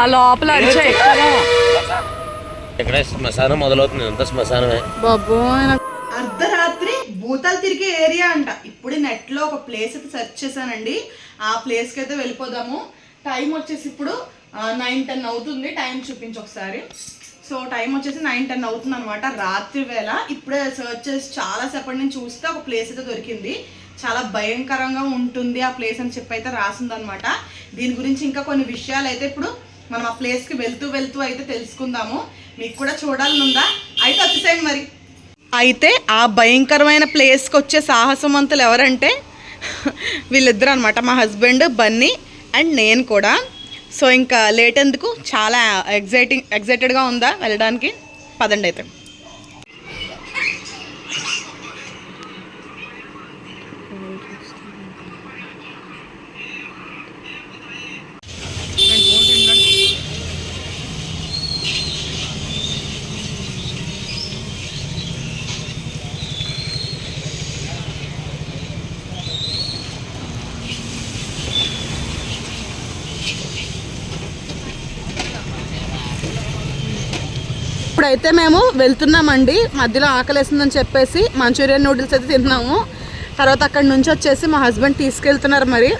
ఆ లోపల అరిచాయి ఇక్కడ శ్మశానం మొదలవుతుంది అంత శ్మశానమే. బాబు అర్ధరాత్రి భూతాలు తిరిగే ఏరియా అంట. ఇప్పుడు నెట్లో ఒక ప్లేస్ అయితే సెర్చ్ చేశానండి. ఆ ప్లేస్కి అయితే వెళ్ళిపోదాము. టైం వచ్చేసి ఇప్పుడు నైన్ టెన్ అవుతుంది. టైం చూపించి ఒకసారి. సో టైం వచ్చేసి నైన్ టెన్ అవుతుంది అనమాట రాత్రి వేళ. ఇప్పుడే సర్చ్ చేసి చాలా సేపటి నుంచి చూస్తే ఒక ప్లేస్ అయితే దొరికింది. చాలా భయంకరంగా ఉంటుంది ఆ ప్లేస్ అని చెప్పి అయితే రాసిందనమాట దీని గురించి ఇంకా కొన్ని విషయాలు అయితే ఇప్పుడు మనం ఆ ప్లేస్కి వెళ్తూ వెళ్తూ అయితే తెలుసుకుందాము. మీకు కూడా చూడాలనుందా? అయితే వచ్చేసేయండి మరి. అయితే ఆ భయంకరమైన ప్లేస్కి వచ్చే సాహసవంతులు ఎవరంటే వీళ్ళిద్దరు అనమాట మా హస్బెండ్ బన్నీ అండ్ నేను కూడా. సో ఇంకా లేట్ ఎందుకు? చాలా ఎగ్జైటింగ్ ఎగ్జైటెడ్గా ఉందా వెళ్ళడానికి? పదండి అయితే. ఇప్పుడైతే మేము వెళ్తున్నామండి. మధ్యలో ఆకలేసిందని చెప్పేసి మంచూరియన్ నూడిల్స్ అయితే తిన్నాము. తర్వాత అక్కడి నుంచి వచ్చేసి మా హస్బెండ్ తీసుకెళ్తున్నారు మరి.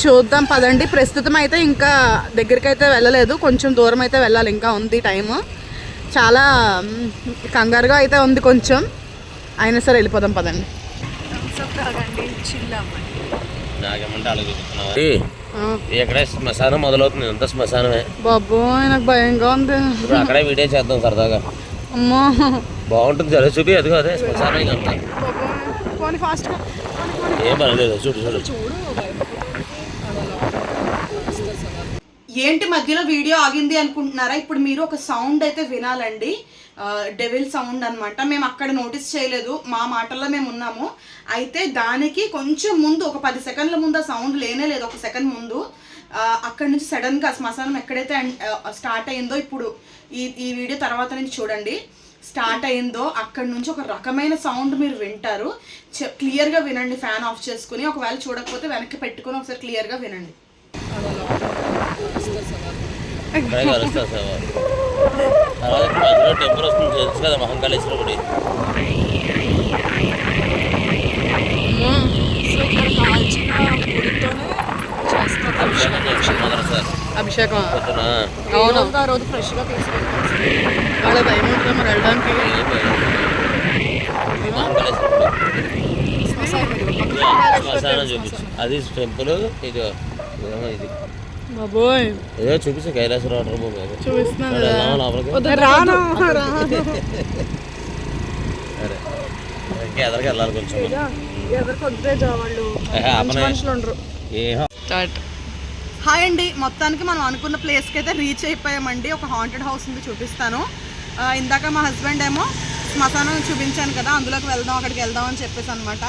చూద్దాం పదండి. ప్రస్తుతం అయితే ఇంకా దగ్గరికి అయితే వెళ్ళలేదు. కొంచెం దూరం అయితే వెళ్ళాలి. ఇంకా ఉంది టైము. చాలా కంగారుగా అయితే ఉంది కొంచెం. అయినా సరే వెళ్ళిపోదాం పదండి. ఇక్కడ శ్మశానం మొదలవుతుంది అంత శ్మశానమే. బాబు నాకు భయంగా ఉంది. ఇప్పుడు అక్కడే వీడియో చేద్దాం సరదాగా. అమ్మో. బాగుంటుంది సరే చూపి అదిగో అదే శ్మశానం ఫాస్ట్గా ఏం పర్లేదు చూడు చూడు. ఏంటి మధ్యలో వీడియో ఆగింది అనుకుంటున్నారా? ఇప్పుడు మీరు ఒక సౌండ్ అయితే వినాలండి. డెవిల్ సౌండ్ అన్నమాట మేము అక్కడ నోటీస్ చేయలేదు మా మాటల్లో మేము ఉన్నాము అయితే దానికి కొంచెం ముందు ఒక పది సెకండ్ల ముందు ఆ సౌండ్ లేనే లేదు ఒక సెకండ్ ముందు అక్కడి నుంచి సడన్గా శ్మశానం ఎక్కడైతే స్టార్ట్ అయిందో ఇప్పుడు ఈ ఈ వీడియో తర్వాత నుంచి చూడండి స్టార్ట్ అయిందో అక్కడి నుంచి ఒక రకమైన సౌండ్ మీరు వింటారు క్లియర్గా వినండి ఫ్యాన్ ఆఫ్ చేసుకుని ఒకవేళ చూడకపోతే వెనక్కి పెట్టుకుని ఒకసారి క్లియర్గా వినండి తర్వాత మధ్యలో టెంపుల్ వస్తుంది తెలుసు కదా మహంకాళేశ్వర గుడి అభిషేకం అవును ఆ రోజు ఫ్రెష్గా తీసుకుంటాం అలా భయం ఉంటుంది మరి వెళ్ళడానికి అది టెంపుల్ ఇది ఇది. బాబోయ్. ఏదో చూపించు కైలాస వాటర్ బాబు చూపిస్తున్నాను రాను ఎదరికి వెళ్ళాలి కొంచెం. హాయ్ అండి. మొత్తానికి మనం అనుకున్న ప్లేస్కి అయితే రీచ్ అయిపోయామండి. ఒక హాంటెడ్ హౌస్ ఉంది చూపిస్తాను. ఆ, ఇందాక మా హస్బెండ్ ఏమో శ్మశానం చూపించాను కదా అందులోకి వెళ్దాం అక్కడికి వెళ్దాం అని చెప్పేసి అనమాట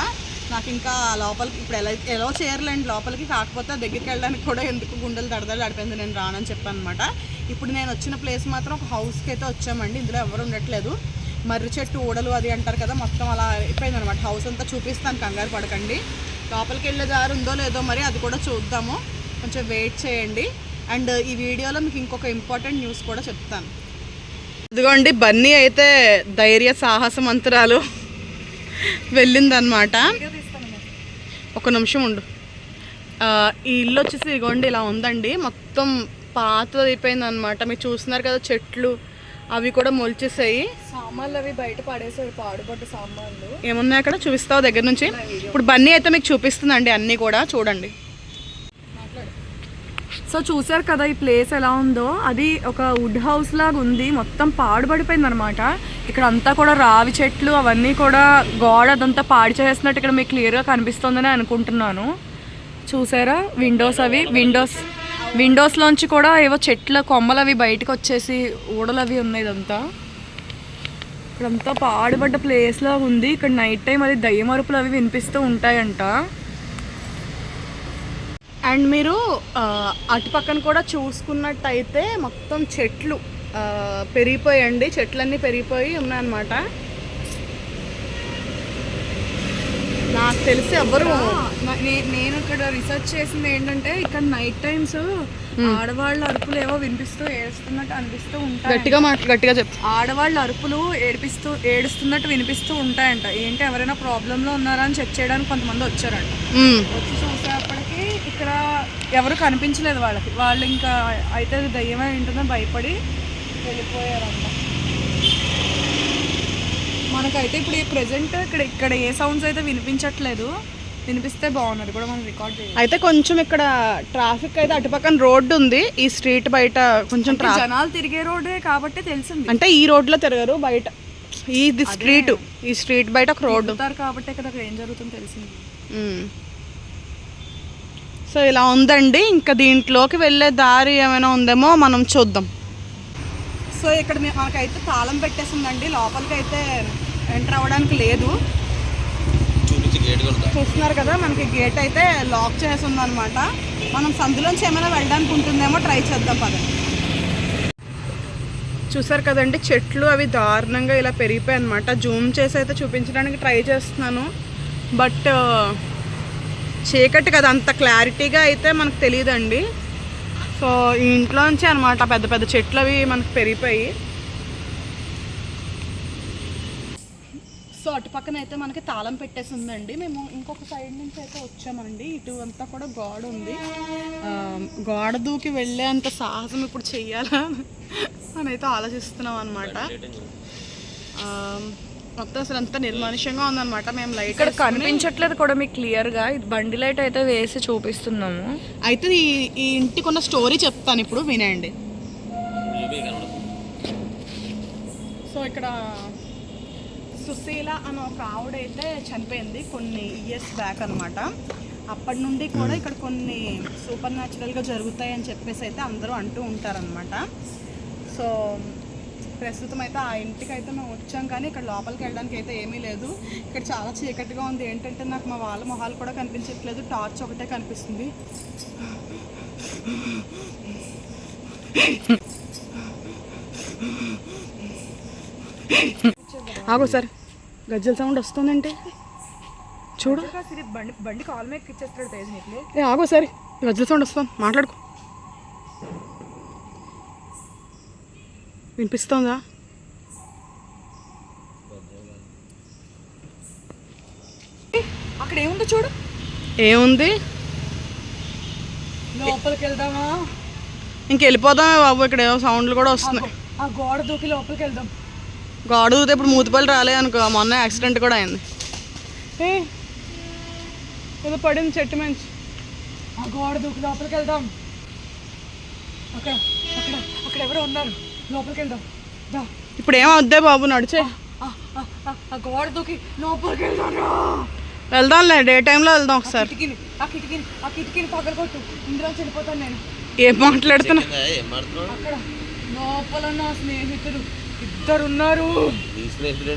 నాకు ఇంకా లోపలికి ఇప్పుడు ఎలా ఎలా చేయర్లేండి లోపలికి కాకపోతే దగ్గరికి వెళ్ళడానికి కూడా ఎందుకు గుండెలు దడదలు అడిపోయింది నేను రానని చెప్పాను అనమాట ఇప్పుడు నేను వచ్చిన ప్లేస్ మాత్రం ఒక హౌస్కి అయితే వచ్చామండి ఇందులో ఎవరు ఉండట్లేదు. మర్రి చెట్టు ఊడలు అది అంటారు కదా మొత్తం అలా అయిపోయింది అనమాట హౌస్ అంతా చూపిస్తాను కంగారు పడకండి. లోపలికి వెళ్ళే దారి ఉందో లేదో మరి అది కూడా చూద్దాము. కొంచెం వెయిట్ చేయండి. అండ్ ఈ వీడియోలో మీకు ఇంకొక ఇంపార్టెంట్ న్యూస్ కూడా చెప్తాను. ఇదిగోండి బన్నీ అయితే ధైర్య సాహసమంతురాలు వెళ్ళిందనమాట ఒక నిమిషం ఉండు. ఈ ఇల్లు వచ్చేసి ఇదిగోండి ఇలా ఉందండి. మొత్తం పాత అయిపోయింది అనమాట మీరు చూస్తున్నారు కదా చెట్లు అవి కూడా మొలిచేసాయి. సామాన్లు అవి బయట పడేసారు పాడుపడ్డ సామాన్లు. ఏమున్నాయి అక్కడ? చూపిస్తావు దగ్గర నుంచి? ఇప్పుడు బన్నీ అయితే మీకు చూపిస్తుందండి అన్నీ కూడా. చూడండి. సో చూసారు కదా ఈ ప్లేస్ ఎలా ఉందో? అది ఒక వుడ్ హౌస్ లాగా ఉంది. మొత్తం పాడుపడిపోయింది అనమాట ఇక్కడ అంతా కూడా రావి చెట్లు అవన్నీ కూడా గోడ అదంతా పాడు చేసినట్టు ఇక్కడ మీకు క్లియర్గా కనిపిస్తుందని అనుకుంటున్నాను. చూసారా విండోస్ అవి. విండోస్ విండోస్లోంచి కూడా ఏవో చెట్ల కొమ్మలు అవి బయటకు వచ్చేసి ఊడలు అవి ఉన్నాయి ఇదంతా. ఇక్కడంతా పాడుపడ్డ ప్లేస్లా ఉంది. ఇక్కడ నైట్ టైం అది దయ్యమరుపులు అవి వినిపిస్తూ ఉంటాయంట. అండ్ మీరు అటు పక్కన కూడా చూసుకున్నట్టయితే మొత్తం చెట్లు పెరిగిపోయండి. చెట్లన్నీ పెరిగిపోయి ఉన్నాయన్నమాట. నాకు తెలిసి నే- నేను ఇక్కడ రీసెర్చ్ చేసింది ఏంటంటే ఇక్కడ నైట్ టైమ్స్ ఆడవాళ్ళ అరుపులు ఏవో వినిపిస్తూ ఏడుస్తున్నట్టు అనిపిస్తూ ఉంటాయి గట్టిగా మాట గట్టిగా చెప్పు ఆడవాళ్ళ అరుపులు ఏడిపిస్తూ ఏడుస్తున్నట్టు వినిపిస్తూ ఉంటాయంట. ఏంటి ఎవరైనా ప్రాబ్లంలో ఉన్నారా అని చెక్ చేయడానికి కొంతమంది వచ్చారంట. వచ్చి ఇక్కడ ఎవరు కనిపించలేదు వాళ్ళకి. వాళ్ళు ఇంకా అయితే అది దయ్యమై ఉంటుందని భయపడి వెళ్ళిపోయారంట. మనకైతే ఇప్పుడు ఈ ప్రెసెంట్ ఇక్కడ ఇక్కడ ఏ సౌండ్స్ అయితే వినిపించట్లేదు వినిపిస్తే బాగున్నది కూడా మనం రికార్డ్ చేయాలి అయితే కొంచెం ఇక్కడ ట్రాఫిక్ అయితే అటుపక్కన రోడ్డు ఉంది ఈ స్ట్రీట్ బయట కొంచెం జనాలు తిరిగే రోడ్డే కాబట్టి తెలిసింది. అంటే ఈ రోడ్లో తిరగరు బయట ఈ స్ట్రీట్ ఈ స్ట్రీట్ బయట ఒక రోడ్డు. కాబట్టి ఇక్కడ ఏం జరుగుతుందో తెలిసింది. సో ఇలా ఉందండి. ఇంకా దీంట్లోకి వెళ్ళే దారి ఏమైనా ఉందేమో మనం చూద్దాం. సో ఇక్కడ మనకైతే తాళం పెట్టేసిందండి. లోపలికి అయితే ఎంటర్ అవ్వడానికి లేదు. చూస్తున్నారు కదా మనకి గేట్ అయితే లాక్ చేసి ఉందన్నమాట మనం సందులోంచి ఏమైనా వెళ్ళడానికి ఉంటుందేమో ట్రై చేద్దాం పదండి చూసారు కదండి చెట్లు అవి దారుణంగా ఇలా పెరిగిపోయాయి అనమాట జూమ్ చేసి అయితే చూపించడానికి ట్రై చేస్తున్నాను. బట్ చీకటి కదా అంత క్లారిటీగా అయితే మనకు తెలియదండి సో ఈ ఇంట్లోంచి అనమాట పెద్ద పెద్ద చెట్లు అవి మనకు పెరిగిపోయి. సో అటు పక్కన అయితే మనకి తాళం పెట్టేసి ఉందండి. మేము ఇంకొక సైడ్ నుంచి అయితే వచ్చామండి. ఇటు అంతా కూడా గోడ ఉంది. గోడ దూకి వెళ్ళే అంత సాహసం ఇప్పుడు చెయ్యాలా? అని అయితే ఆలోచిస్తున్నాం అనమాట మొత్తం అసలు అంతా నిర్మానుష్యంగా ఉందన్నమాట. మేము లైట్ ఇక్కడ కనిపించట్లేదు కూడా మీకు క్లియర్గా ఇది బండి లైట్ అయితే వేసి చూపిస్తున్నాము. అయితే ఈ ఈ ఇంటికి ఉన్న స్టోరీ చెప్తాను ఇప్పుడు వినండి. సో ఇక్కడ సుశీల అని ఒక ఆవిడైతే చనిపోయింది కొన్ని ఇయర్స్ బ్యాక్ అనమాట అప్పటి నుండి కూడా ఇక్కడ కొన్ని సూపర్ న్యాచురల్గా జరుగుతాయి అని చెప్పేసి అయితే అందరూ అంటూ ఉంటారనమాట సో ప్రస్తుతం అయితే ఆ ఇంటికి అయితే మేము వచ్చాం కానీ ఇక్కడ లోపలికి వెళ్ళడానికి అయితే ఏమీ లేదు. ఇక్కడ చాలా చీకటిగా ఉంది. ఏంటంటే నాకు మా వాళ్ళ మొహాలు కూడా కనిపించట్లేదు. టార్చ్ ఒకటే కనిపిస్తుంది. ఆగో సార్. గజ్జల సౌండ్ వస్తుందంటే. చూడు. బండి బండి కాల్ మీద ఇచ్చేస్తాడు తేజ్ నీకు? ఆగో సరే. గజ్జల సౌండ్ వస్తుంది. మాట్లాడుకో. వినిపిస్తుందా? అక్కడ ఏముందో చూడు. ఏముంది? లోపలికి వెళ్దామా? ఇంక వెళ్ళిపోదామే బాబు ఇక్కడ ఏవో సౌండ్లు కూడా వస్తున్నాయి. ఆ గోడ దూకి లోపలికి వెళ్దాం. గాడు ఊదితే ఇప్పుడు మూతిపల్లి రాలే అనుకో మొన్న యాక్సిడెంట్ కూడా అయింది. ఏ? ఏదో పడింది చెట్టు మంచి. ఆ గోడ దూకి లోపలికి వెళ్దాం. అక్కడ అక్కడ అక్కడ ఎవరో ఉన్నారు. లోపలికి వెళ్దాం దా. ఇప్పుడు ఏమవుద్దే బాబు నడిచే. గోడ దూకి లోపలికి వెళ్దాం వెళ్దాంలే డే టైంలో వెళ్దాం ఒకసారి. కిటికీని ఆ కిటికీని ఆ కిటికీని పగలగొట్టు. ఇందులో వెళ్ళిపోతాను నేను. ఏం మాట్లాడుతున్నా? అక్కడ లోపల నా స్నేహితులు ఇద్దరు ఉన్నారు స్నేహితుడు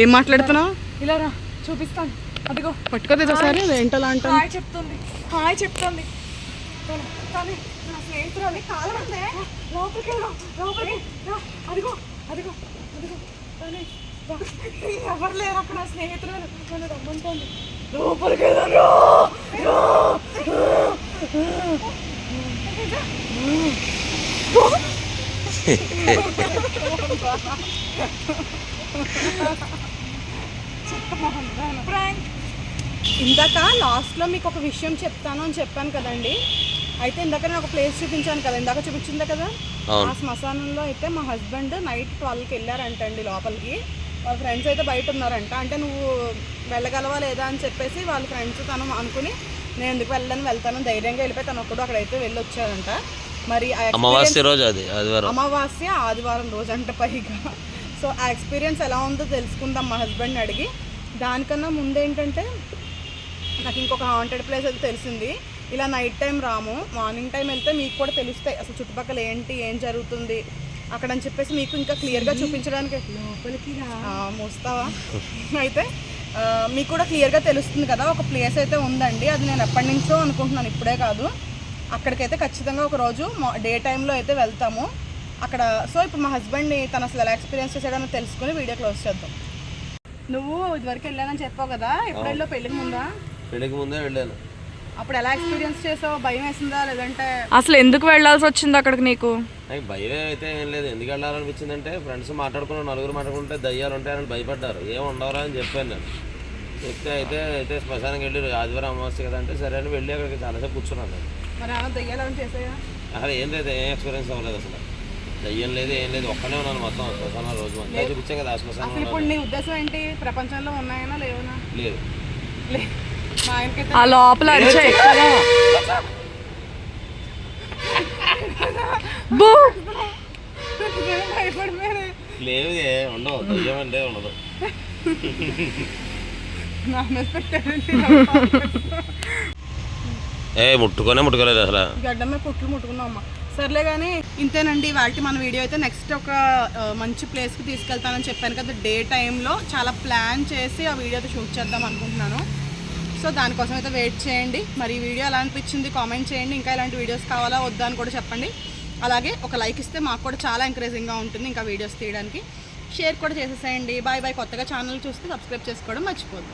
ఏం మాట్లాడుతున్నావు? ఇలా రా చూపిస్తాను. అదిగో. పట్టుకోలేదు ఒకసారి ఏంటో అంటాను హాయ్ చెప్తుంది. హాయ్ చెప్తుంది. కానీ నా స్నేహితురాలి కాలం ఉందే లోపలికి లోపలికి అదిగో అదిగో అదిగో. ఎవరు లేరు అక్కడ? నా నన్ను రమ్మంటోంది. లోపలికి ఇందాక లాస్ట్లో మీకు ఒక విషయం చెప్తాను అని చెప్పాను కదండి. అయితే ఇందాక నేను ఒక ప్లేస్ చూపించాను కదా ఇందాక చూపించిందా కదా. ఆ శ్మశానంలో అయితే మా హస్బెండ్ నైట్ ట్వెల్వ్కి వెళ్ళారంటండి లోపలికి. వాళ్ళ ఫ్రెండ్స్ అయితే బయట ఉన్నారంట. అంటే నువ్వు వెళ్ళగలవా లేదా అని చెప్పేసి వాళ్ళ ఫ్రెండ్స్ తను అనుకుని నేను ఎందుకు వెళ్ళను? వెళ్తాను. ధైర్యంగా వెళ్ళిపోయి తను ఒక్కడు అక్కడైతే వెళ్ళి వచ్చారంట మరి అమావాస్య రోజు అది ఆదివారం. అమావాస్య ఆదివారం రోజు అంటే పైగా. సో ఆ ఎక్స్పీరియన్స్ ఎలా ఉందో తెలుసుకుందాం మా హస్బెండ్ని అడిగి. దానికన్నా ముందు ఏంటంటే నాకు ఇంకొక హాంటెడ్ ప్లేస్ అయితే తెలిసింది. ఇలా నైట్ టైం రాము. మార్నింగ్ టైం వెళ్తే మీకు కూడా తెలుస్తాయి. అసలు చుట్టుపక్కల ఏంటి ఏం జరుగుతుంది అక్కడ అని చెప్పేసి మీకు ఇంకా క్లియర్గా చూపించడానికి. లోపలికి రా. ఆ, మోస్తావా? అయితే మీకు కూడా క్లియర్గా తెలుస్తుంది కదా ఒక ప్లేస్ అయితే ఉందండి. అది నేను ఎప్పటి నుంచో అనుకుంటున్నాను ఇప్పుడే కాదు. అక్కడికైతే ఖచ్చితంగా ఒక రోజు డే టైంలో అయితే వెళ్తాము. అక్కడ సో ఇప్పుడు మా హస్బెండ్ని తను అసలు ఎలా ఎక్స్పీరియన్స్ చేశాడో తెలుసుకొని వీడియో క్లోజ్ చేద్దాం. నువ్వు ఇదివరకు వెళ్ళానని చెప్పావు కదా ఎప్పుడు వెళ్ళావు పెళ్ళికి ముందా? పెళ్ళికి ముందే వెళ్ళాను. అప్పుడు ఎలా ఎక్స్పీరియన్స్ చేసావు? భయం వేసిందా? లేదంటే అసలు ఎందుకు వెళ్ళాల్సి వచ్చింది అక్కడికి నీకు? నాకు భయం అయితే ఏం లేదు. ఎందుకు వెళ్ళాలనిపించిందంటే ఫ్రెండ్స్ మాట్లాడుకున్న నలుగురు మాట్లాడుకుంటే దయ్యాలు ఉంటాయని భయపడ్డారు. ఏం ఉండవరా అని చెప్పాను నేను. చెప్తే అయితే అయితే శ్మశానానికి వెళ్ళి ఆదివారం అమావాస్య కదా అంటే సరే అని వెళ్ళి అక్కడికి చాలాసేపు కూర్చున్నాను నేను. మరి ఏమైనా దయ్యాలని చేసాయా? అసలు ఏం లేదు. ఏం ఎక్స్పీరియన్స్ అవ్వలేదు అసలు. దయ్యం లేదు ఏం లేదు. ఒక్కనే ఉన్నాను మొత్తం శ్మశానం రోజు చూపించాం కదా ఆ శ్మశానం అసలు ఇప్పుడు నీ ఉద్దేశం ఏంటి? ప్రపంచంలో ఉన్నాయనా లేవనా? లేదు. లే మా ఆయనకైతే ఆ లోపల అరిచాయి లేదు ఏ ఉండవు దయ్యం అంటే ఉండదు ఏ ముట్టుకొనే ముట్టుకోలేదు అసలు. గడ్డ మీద పుట్లు ముట్టుకున్నాం అమ్మ సర్లే కానీ ఇంతేనండి వాటి మన వీడియో అయితే నెక్స్ట్ ఒక మంచి ప్లేస్కి తీసుకెళ్తానని చెప్పాను కదా డే టైంలో చాలా ప్లాన్ చేసి ఆ వీడియో అయితే షూట్ చేద్దాం అనుకుంటున్నాను. సో దానికోసం అయితే వెయిట్ చేయండి. మరి ఈ వీడియో ఎలా అనిపించింది కామెంట్ చేయండి. ఇంకా ఇలాంటి వీడియోస్ కావాలా వద్దా అని కూడా చెప్పండి. అలాగే ఒక లైక్ ఇస్తే మాకు కూడా చాలా ఎంకరేజింగ్గా ఉంటుంది ఇంకా వీడియోస్ తీయడానికి. షేర్ కూడా చేసేసేయండి. బాయ్ బాయ్ కొత్తగా ఛానల్ చూస్తే సబ్స్క్రైబ్ చేసుకోవడం మర్చిపోద్దు.